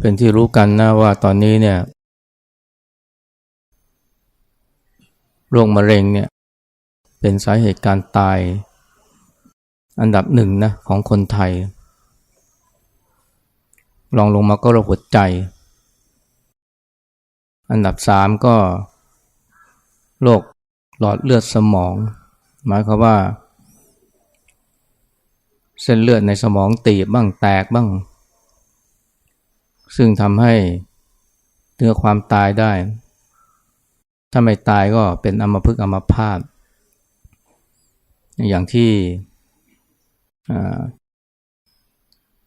เป็นที่รู้กันนะว่าตอนนี้เนี่ยโรคมะเร็งเนี่ยเป็นสาเหตุการตาย อันดับหนึ่งนะของคนไทยรองลงมาก็โรคหัวใจ อันดับสามก็โรคหลอดเลือดสมอง หมายความว่า เส้นเลือดในสมองตีบบ้างแตกบ้าง ซึ่งทำให้เนื้อความตายได้ ถ้าไม่ตายก็เป็นอมพฤกอมพาตอย่างที่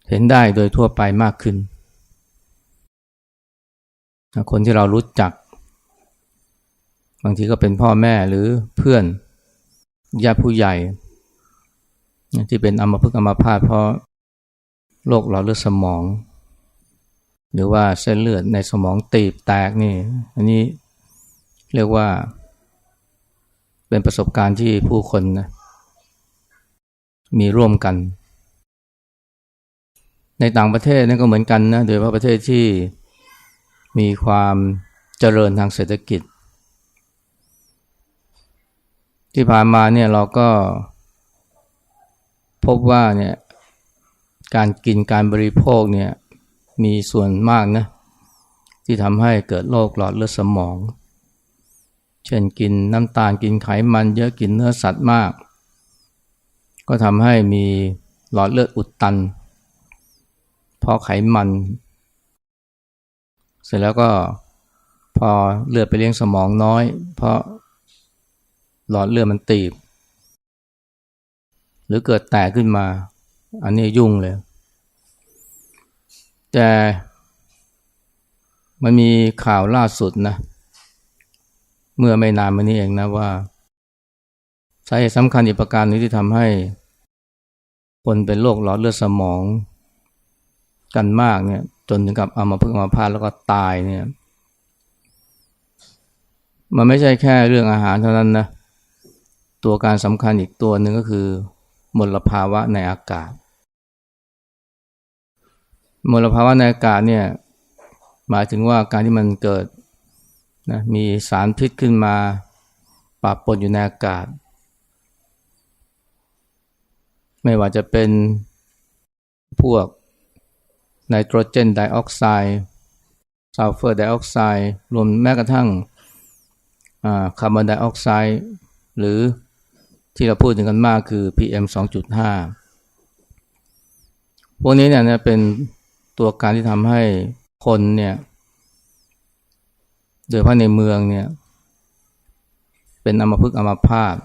เห็นได้โดยทั่วไปมากขึ้น คนที่เรารู้จัก บางทีก็เป็นพ่อแม่หรือเพื่อนญาติผู้ใหญ่ ที่เป็นอมพฤกอมพาตเพราะโรคหลอดเลือดสมอง หรือว่าเส้นเลือดในสมองตีบแตกนี่ อันนี้เรียกว่า เป็นประสบการณ์ที่ผู้คนนะมีร่วมกัน ในต่างประเทศนั่นก็เหมือนกันนะ โดยเฉพาะประเทศที่มีความเจริญทางเศรษฐกิจ ที่ผ่านมาเนี่ยเราก็พบว่าเนี่ยการกินการบริโภคเนี่ย มีส่วนมากนะที่ทำให้เกิดโรคหลอดเลือดสมอง เช่นกินน้ำตาลกินไขมันเยอะกินเนื้อสัตว์มาก ก็ทำให้มีหลอดเลือดอุดตันเพราะไขมัน เสร็จแล้วก็พอเลือดไปเลี้ยงสมองน้อย เพราะหลอดเลือดมันตีบ หรือเกิดแตกขึ้นมา อันนี้ยุ่งเลย แต่มันมีข่าวล่าสุดนะ เมื่อไม่นานมานี้เองนะว่าสาเหตุสำคัญอีกประการนึงที่ทำให้ คนเป็นโรคหลอดเลือดสมองกันมากเนี่ย จนถึงกับเอามาพึ่งมาพาดแล้วก็ตายเนี่ย มันไม่ใช่แค่เรื่องอาหารเท่านั้นนะ ตัวการสำคัญอีกตัวหนึ่งก็คือมลภาวะในอากาศ มลภาวะในอากาศเนี่ยหมายถึงว่าการที่มันเกิดนะมีสารพิษขึ้นมาปะปนอยู่ในอากาศ ไม่ว่าจะเป็นพวกไนโตรเจนไดออกไซด์ซัลเฟอร์ไดออกไซด์รวมแม้กระทั่งคาร์บอนไดออกไซด์หรือที่เราพูดถึงกันมากคือ PM 2.5 พวกนี้เนี่ยเป็น ตัวการที่ทำให้คนเนี่ยโดยเฉพาะในเมืองเนี่ย เป็นอัมพฤกษ์อัมพาต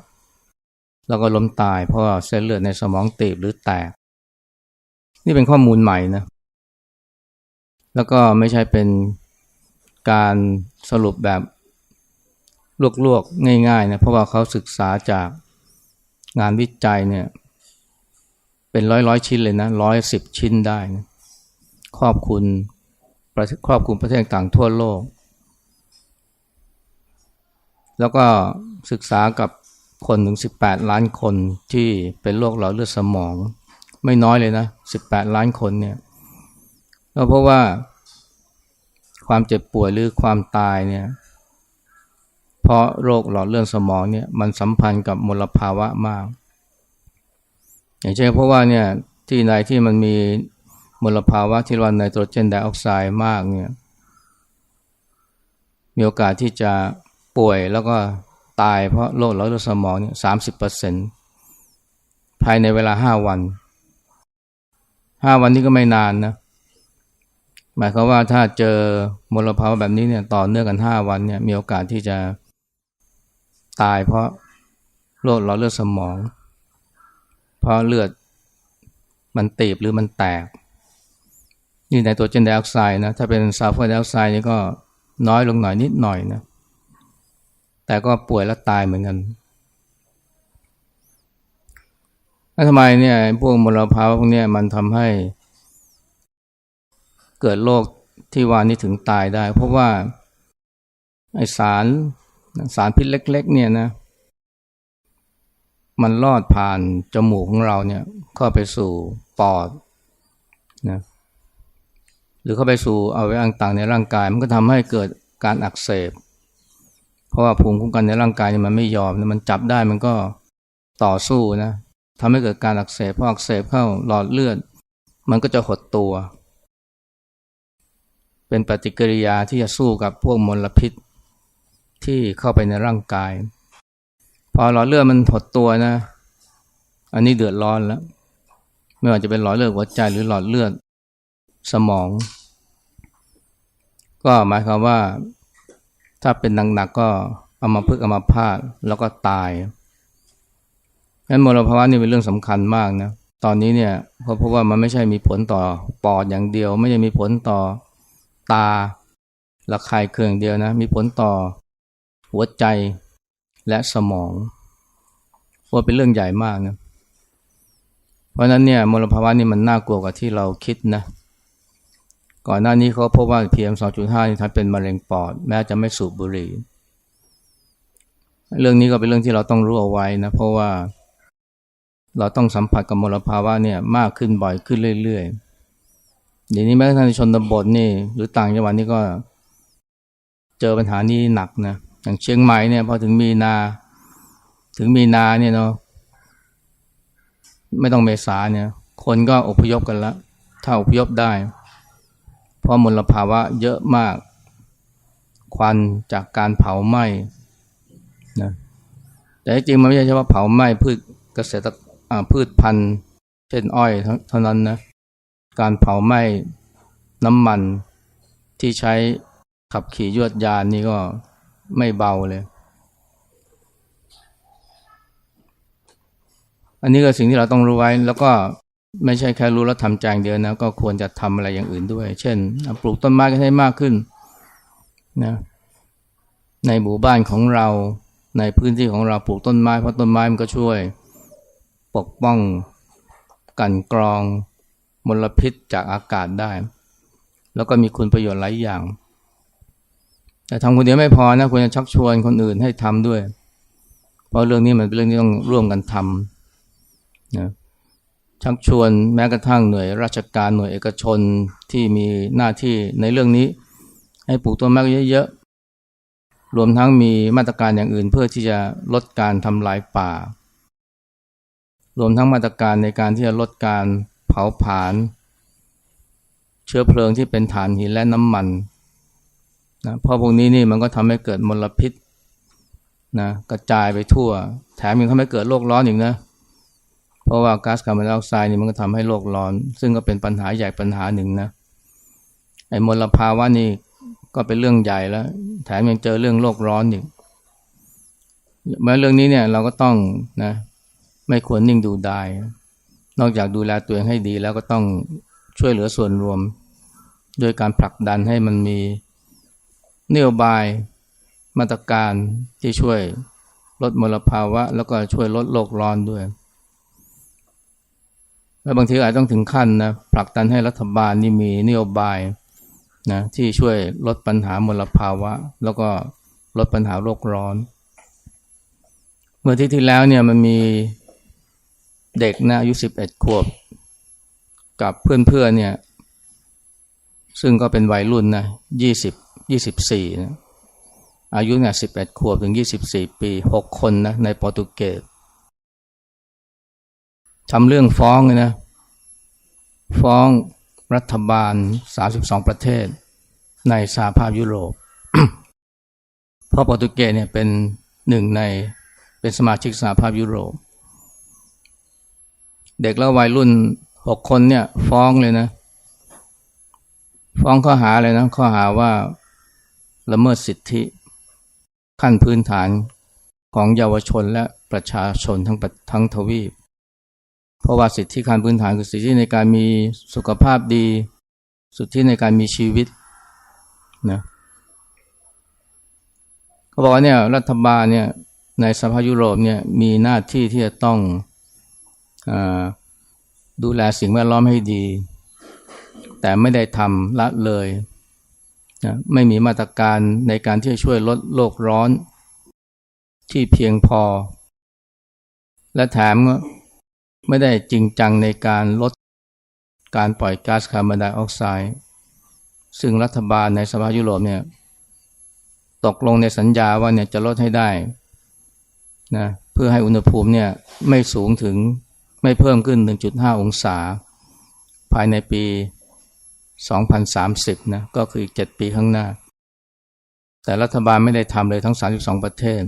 แล้วก็ล้มตายเพราะเส้นเลือดในสมองตีบหรือแตก นี่เป็นข้อมูลใหม่นะ แล้วก็ไม่ใช่เป็นการสรุปแบบลวกๆ ง่ายๆนะเพราะว่าเขาศึกษาจากงานวิจัยเนี่ย เป็นร้อยร้อยชิ้นเลยนะร้อยสิบชิ้นได้นะ ครอบคุมครอบคุมประเทศต่างทั่วโลก แล้วก็ศึกษากับคนถึง 18 ล้านคนที่เป็นโรคหลอดเลือดสมอง ไม่น้อยเลยนะ 18 ล้านคนเนี่ยก็เพราะว่าความเจ็บป่วยหรือความตายเนี่ยเพราะโรคหลอดเลือดสมองเนี่ยมันสัมพันธ์กับมลภาวะมาก อย่างเช่นเพราะว่าเนี่ยที่ไหนที่มันมี ลภาวะที่รียกว่าไนโตรเจนไดออกไซด์มากเนี่ยมีโอกาสที่จะป่วยแล้วก็ตายเพราะโรคหลอดเลือดสมองเนี่ยสามสิบเปอร์เซ็นภายในเวลาห้าวันห้าวันนี้ก็ไม่นานนะ หมายความว่าถ้าเจอมลภาวะแบบนี้เนี่ยต่อเนื่องกันห้าวันเนี่ยมีโอกาสที่จะตายเพราะโรคหลอดเลือดสมอง เพราะเลือดมันตีบหรือมันแตก นี่ในตัวเจนไดออกไซด์นะถ้าเป็นซัลเฟอร์ไดออกไซด์นี่ก็น้อยลงหน่อยนิดหน่อยนะแต่ก็ป่วยและตายเหมือนกันแล้วทำไมเนี่ยพวกมลภาวะพวกนี้มันทำให้ เกิดโรคที่วานี้ถึงตายได้ เพราะว่าไอสารสารพิษเล็ก ๆ เนี่ยนะ มันลอดผ่านจมูกของเราเนี่ยเข้าไปสู่ปอดนะ หรือเข้าไปสู่อวัยวะต่างๆในร่างกาย มันก็ทำให้เกิดการอักเสบ เพราะว่าภูมิคุ้มกันในร่างกายเนี่ยมันไม่ยอมมันจับได้มันก็ต่อสู้นะทำให้เกิดการอักเสบพออักเสบเข้าหลอดเลือด มันก็จะหดตัว เป็นปฏิกิริยาที่จะสู้กับพวกมลพิษที่เข้าไปในร่างกาย พอหลอดเลือดมันหดตัวนะ อันนี้เดือดร้อนแล้ว ไม่ว่าจะเป็นหลอดเลือดหัวใจหรือหลอดเลือดสมอง ก็หมายความว่าถ้าเป็นหนักๆก็เอามาพึกเอามาพาดแล้วก็ตายงั้นมลภาวะนี่เป็นเรื่องสำคัญมากนะตอนนี้เนี่ยเพราะเพราะว่ามันไม่ใช่มีผลต่อปอดอย่างเดียว ไม่ใช่มีผลต่อตาระคายเคืองเดียวนะ มีผลต่อหัวใจและสมองว่าเป็นเรื่องใหญ่มากนะเพราะนั้นเนี่ยมลภาวะนี่มันน่ากลัวกว่าที่เราคิดนะ ก่อนหน้านี้เขาพบว่า PM 2.5นี่ทำเป็นมะเร็งปอด แม้จะไม่สูบบุหรี่ เรื่องนี้ก็เป็นเรื่องที่เราต้องรู้เอาไว้นะ เพราะว่าเราต้องสัมผัสกับมลภาวะเนี่ยมากขึ้นบ่อยขึ้นเรื่อยๆเดี๋ยวนี้แม้กระทั่งในชนบทนี่หรือต่างจังหวัดนี่ก็ เจอปัญหานี้หนักนะอย่างเชียงใหม่เนี่ยพอถึงมีนา ถึงมีนาเนี่ยเนาะไม่ต้องเมษาเนี่ย คนก็อพยพกันล้วถ้าอพยพได้ เพราะมลภาวะเยอะมาก ควันจากการเผาไหม้นะแต่จริงมันไม่ใช่เฉพาะเผาไหม้พืชเกษตรพืชพันธุ์เช่นอ้อยเท่านั้นนะการเผาไหม้น้ำมันที่ใช้ขับขี่ยวดยานนี่ก็ไม่เบาเลย อันนี้ก็สิ่งที่เราต้องรู้ไว้แล้วก็ ไม่ใช่แค่รู้แล้วทำใจอย่างเดียวนะก็ควรจะทำอะไรอย่างอื่นด้วย เช่นปลูกต้นไม้กันให้มากขึ้นนะในหมู่บ้านของเราในพื้นที่ของเราปลูกต้นไม้เพราะต้นไม้มันก็ช่วย ปกป้องกันกรองมลพิษจากอากาศได้ แล้วก็มีคุณประโยชน์หลายอย่าง แต่ทำคนเดียวไม่พอนะควรจะชักชวนคนอื่นให้ทำด้วย เพราะเรื่องนี้มันเป็นเรื่องที่ต้องร่วมกันทำนะ ชักชวนแม้กระทั่งหน่วยราชการหน่วยเอกชนที่มีหน้าที่ในเรื่องนี้ ให้ปลูกต้นไม้เยอะๆ รวมทั้งมีมาตรการอย่างอื่นเพื่อที่จะลดการทำลายป่า รวมทั้งมาตรการในการที่จะลดการเผาผลาญเชื้อเพลิงที่เป็นถ่านหินและน้ำมันนะเพราะพวกนี้นี่มันก็ทำให้เกิดมลพิษนะกระจายไปทั่ว แถมยังทำให้เกิดโลกร้อนอีกนะเพราะว่าก๊าซคาร์บอนไดออกไซด์นี่มันก็ทำให้โลกร้อน ซึ่งก็เป็นปัญหาใหญ่ปัญหาหนึ่งนะไอ้มลภาวะนี่ก็เป็นเรื่องใหญ่แล้ว แถมยังเจอเรื่องโลกร้อนอีกเมื่อเรื่องนี้เนี่ยเราก็ต้องนะ ไม่ควรนิ่งดูดายนอกจากดูแลตัวเองให้ดีแล้วก็ต้องช่วยเหลือส่วนรวม โดยการผลักดันให้มันมีนโยบายมาตรการที่ช่วยลดมลภาวะ แล้วก็ช่วยลดโลกร้อนด้วย แล้วบางทีอาจต้องถึงขั้นนะผลักดันให้รัฐบาลนี่มีนโยบายนะที่ช่วยลดปัญหามลภาวะ แล้วก็ลดปัญหาโลกร้อน เมื่อที่ที่แล้วเนี่ยมันมีเด็กนะอายุสิบเอ็ดขวบ กับเพื่อนๆเนี่ย ซึ่งก็เป็นวัยรุ่นนะยี่สิบยี่สิบสี่นะอายุเนี่ยสิบแปดขวบถึงยี่สิบสี่ปีหกคนนะในโปรตุเกส ทำเรื่องฟ้องเลยนะ ฟ้องรัฐบาลสาสิบสองประเทศ ในสหภาพยุโรป เพราะโปรตุเกสเนี่ยเป็นหนึ่งในเป็นสมาชิกสหภาพยุโรป เด็กแล้ววัยรุ่นหกคนเนี่ยฟ้องเลยนะ ฟ้องข้อหาเลยนะ ข้อหาว่าละเมิดสิทธิ ขั้นพื้นฐานของเยาวชนและประชาชนทั้งทั้งทวีป เพราะว่าสิทธิขั้นพื้นฐานคือสิทธิในการมีสุขภาพดีสิทธิในการมีชีวิตนะเขาบอกว่าเนี่ยรัฐบาลเนี่ยในสภายุโรปเนี่ยมีหน้าที่ที่จะต้องอดูแลสิ่งแวดล้อมให้ดี แต่ไม่ได้ทำละเลยนะไม่มีมาตรการในการที่จะช่วยลดโลกร้อนที่เพียงพอ และแถม ไม่ได้จริงจังในการลดการปล่อยก๊าซคาร์บอนไดออกไซด์ซึ่งรัฐบาลในสภายุโรปเนี่ยตกลงในสัญญาว่าเนี่ยจะลดให้ได้นะเพื่อให้อุณหภูมิเนี่ยไม่สูงถึงไม่เพิ่มขึ้น 1.5 องศา ภายในปี 2030 นะก็คืออีก 7 ปีข้างหน้า แต่รัฐบาลไม่ได้ทำเลยทั้ง 32 ประเทศ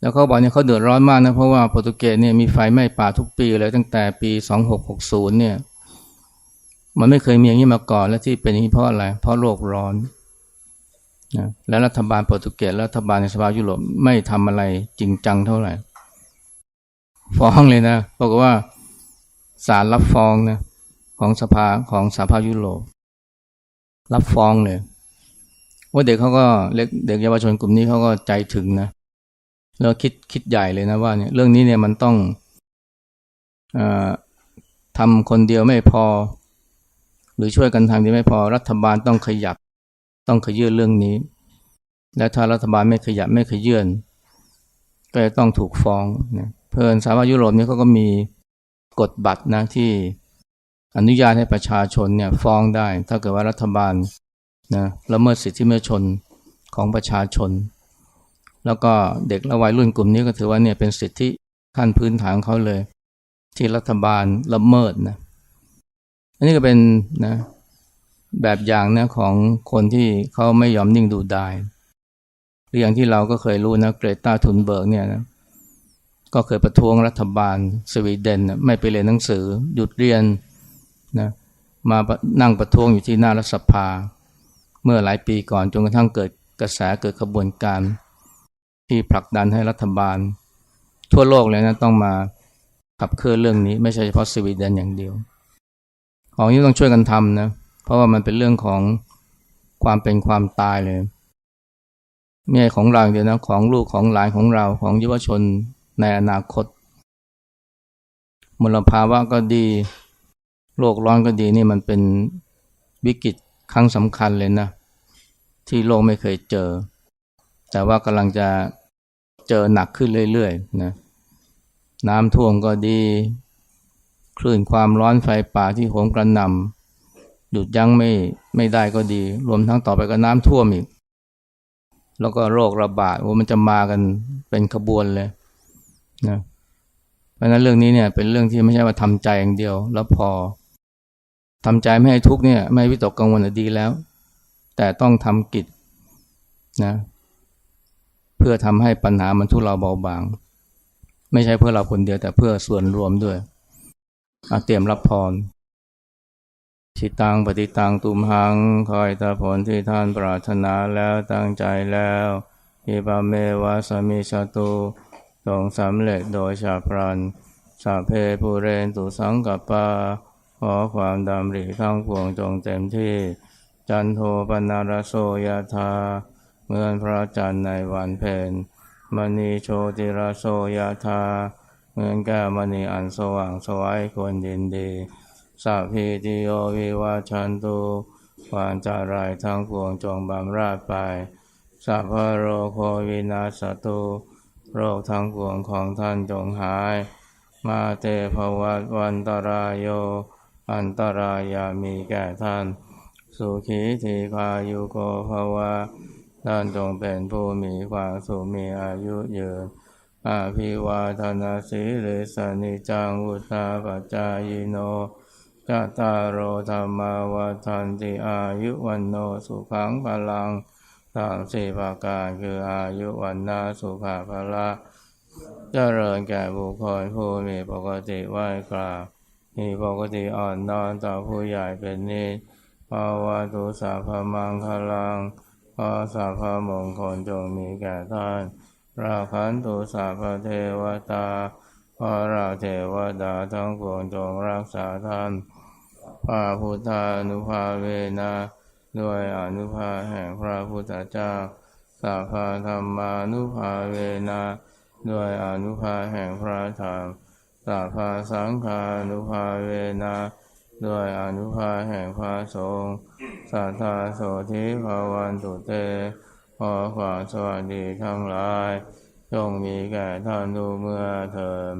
แล้วเขาบอกเนี่ยเขาเดือดร้อนมากนะเพราะว่าโปรตุเกสเนี่ยมีไฟไหม้ป่าทุกปีเลยตั้งแต่ปี 2660 เนี่ย มันไม่เคยมีอย่างนี้มาก่อนและที่เป็นอย่างนี้เพราะอะไร เพราะโลกร้อนนะและรัฐบาลโปรตุเกสรัฐบาลในสภายุโรปไม่ทำอะไรจริงจังเท่าไหร่ ฟ้องเลยนะบอกว่าศาลรับฟ้องนะของสภาของสภายุโรปรับฟ้องเลยว่าเด็กเขาก็เล็กเด็กเยาวชนกลุ่มนี้เขาก็ใจถึงนะ แล้วคิดคิดใหญ่เลยนะว่าเนี่ยเรื่องนี้เนี่ยมันต้องอทำคนเดียวไม่พอ หรือช่วยกันทำดีไม่พอรัฐบาลต้องขยับ ต้องขยื่นเรื่องนี้ และถ้ารัฐบาลไม่ขยับไม่ขยื่นก็จะต้องถูกฟ้องนะเพื่อนสหภาพยุโรปเนี่ยเขาก็มีกฎบัตรนะที่อนุญาตให้ประชาชนเนี่ยฟ้องได้ ถ้าเกิดว่ารัฐบาลนะละเมิดสิทธิมนุษยชนของประชาชน แล้วก็เด็กและวัยรุ่นกลุ่มนี้ก็ถือว่าเนี่ยเป็นสิทธิขั้นพื้นฐานเขาเลย ที่รัฐบาลละเมิดนะอันนี้ก็เป็นนะแบบอย่างนะของคนที่เขาไม่ยอมนิ่งดูดายหรืออย่างที่เราก็เคยรู้นะเกรตาทุนเบิร์กเนี่ยนะก็เคยประท้วงรัฐบาลสวีเดนนะไม่ไปเรียนหนังสือ หยุดเรียนนะมานั่งประท้วงอยู่ที่หน้ารัฐสภา เมื่อหลายปีก่อนจนกระทั่งเกิดกระแสเกิดขบวนการ ที่ผลักดันให้รัฐบาล ทั่วโลกเลยนะต้องมาขับเคลื่อนเรื่องนี้ ไม่ใช่เฉพาะสวีเดนอย่างเดียว ของนี้ต้องช่วยกันทำนะเพราะว่ามันเป็นเรื่องของความเป็นความตายเลยไม่ใช่ของเราเดียวนะของลูกของหลานของเราของเยาวชนในอนาคตมลภาวะก็ดีโลกร้อนก็ดีนี่มันเป็นวิกฤตครั้งสำคัญเลยนะ ที่โลกไม่เคยเจอ แต่ว่ากำลังจะ เจอหนักขึ้นเรื่อยๆนะน้ำท่วมก็ดี คลื่นความร้อนไฟป่าที่โหมกระหน่ำหยุดยั้งไม่ไม่ได้ก็ดี รวมทั้งต่อไปก็น้ำท่วมอีก แล้วก็โรคระบาดว่ามันจะมากันเป็นขบวนเลยนะเพราะนั้นเรื่องนี้เนี่ยเป็นเรื่องที่ไม่ใช่ว่าทำใจอย่างเดียว แล้วพอทำใจไม่ให้ทุกเนี่ย ไม่วิตกกังวลดีแล้ว แต่ต้องทำกิจนะ เพื่อทำให้ปัญหามันทุเลาเบาบาง ไม่ใช่เพื่อเราคนเดียวแต่เพื่อส่วนรวมด้วยเตรียมรับพรชิตังปฏิตังตุมหัง คอยตาผลที่ท่านปรารถนาแล้วตั้งใจแล้วอิบาเมวาสมิชาตุจงสำเร็จโดยชาพรันสัพเพภูเรนตุสังกปาขอความดำริทั้งปวงจงเต็มที่ จันโทปนารโสยธา เมื่อพระจันทร์ในวันเพ็ญมณีโชติรโสยธาเหมือนแก้มณีอันสว่างสวัยควรยินดีสัพพิติโยวิวาชันตุวามจารายทั้งปวงจงบำราดไปสัพพโรโควินาสตุโรคทั้งปวงของท่านจงหาย มาเตภวัตวันตรายโย อันตรายามีแก่ท่าน สุขีทีคายุโกภวะ ท่านจงเป็นผู้มีความสุขมีอายุยืนอาภิวาทนาสีเลสนิจังอุตาปัจจายโนจตารโรธรรมาวาทันติอายุวันโนสุขังพลังสามสี่ประการคืออายุวันนาสุขาภละเจริญแก่บุคคลผู้มีปกติไหวกราบมีปกติอ่อนนอนต่อผู้ใหญ่เป็นนิสภาวะตุสัพพมังคลัง ขอสัพพมงคลจงมีแก่ท่าน ราคันตุสัพเทวตาขอราเทวดาทั้งปวงจงรักษาท่านพระพุทธานุภาเวนะด้วยอนุภาแห่งพระพุทธเจ้าสัพพธรรมานุภาเวนะด้วยอนุภาแห่งพระธรรมสัพพสังฆานุภาเวนะ ด้วยอนุภาแห่งพระสงฆ์สัทธาโสธิภาวันตุเต ขอความสวัสดีทั้งหลายจงมีแก่ท่านดูเมื่อเถิด